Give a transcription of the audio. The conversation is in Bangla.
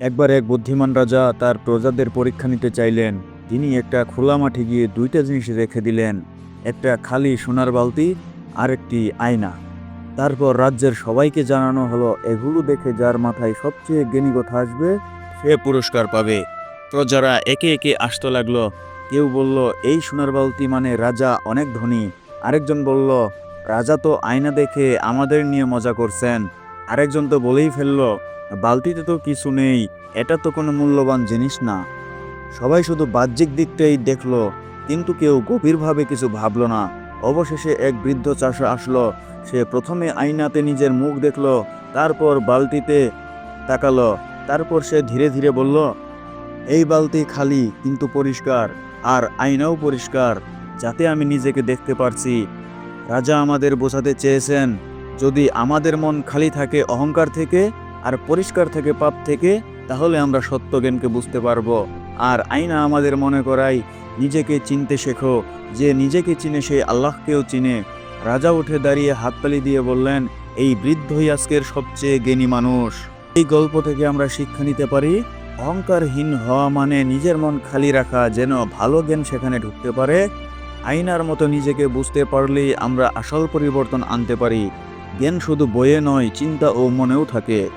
একবার এক বুদ্ধিমান রাজা তার প্রজাদের পরীক্ষা নিতে চাইলেন। তিনি একটা খোলা মাঠে গিয়ে দুইটা জিনিস রেখে দিলেন, একটা খালি সোনার বালতি আর একটি আয়না। তারপর রাজ্যের সবাইকে জানানো হলো, এগুলো দেখে যার মাথায় সবচেয়ে জ্ঞানী কথা আসবে, সে পুরস্কার পাবে। প্রজারা একে একে আসতে লাগল। কেউ বলল, এই সোনার বালতি মানে রাজা অনেক ধনী। আরেকজন বলল, রাজা তো আয়না দেখে আমাদের নিয়ে মজা করছেন। আরেকজন তো বলেই ফেলল বালতিতে তো কিছু নেই, এটা তো কোনো মূল্যবান জিনিস না। সবাই শুধু বাহ্যিক দিকটাই দেখল, কিন্তু কেউ গভীরভাবে কিছু ভাবলো না। অবশেষে এক বৃদ্ধ চাষা আসলো, সে প্রথমে আয়নাতে নিজের মুখ দেখল, তারপর বালতিতে তাকালো, তারপর সে ধীরে ধীরে বলল, এই বালতি খালি, কিন্তু পরিষ্কার, আর আয়নাও পরিষ্কার, যাতে আমি নিজেকে দেখতে পারছি। রাজা আমাদের বোঝাতে চেয়েছেন, যদি আমাদের মন খালি থাকে অহংকার থেকে আর পরিষ্কার থেকে পাপ থেকে, তাহলে আমরা সত্য জ্ঞানকে বুঝতে পারব। আর আইনা আমাদের মনে করাই, নিজেকে চিনতে শেখো, যে নিজেকে চিনে সেই আল্লাহকেও চিনে। রাজা উঠে দাঁড়িয়ে হাততালি দিয়ে বললেন, এই বৃদ্ধই আজকের সবচেয়ে জ্ঞানী মানুষ। এই গল্প থেকে আমরা শিক্ষা নিতে পারি, অহংকারহীন হওয়া মানে নিজের মন খালি রাখা, যেন ভালো জ্ঞান সেখানে ঢুকতে পারে। আইনার মতো নিজেকে বুঝতে পারলেই আমরা আসল পরিবর্তন আনতে পারি। জ্ঞান শুধু বইয়ে নয়, চিন্তা ও মনেও থাকে।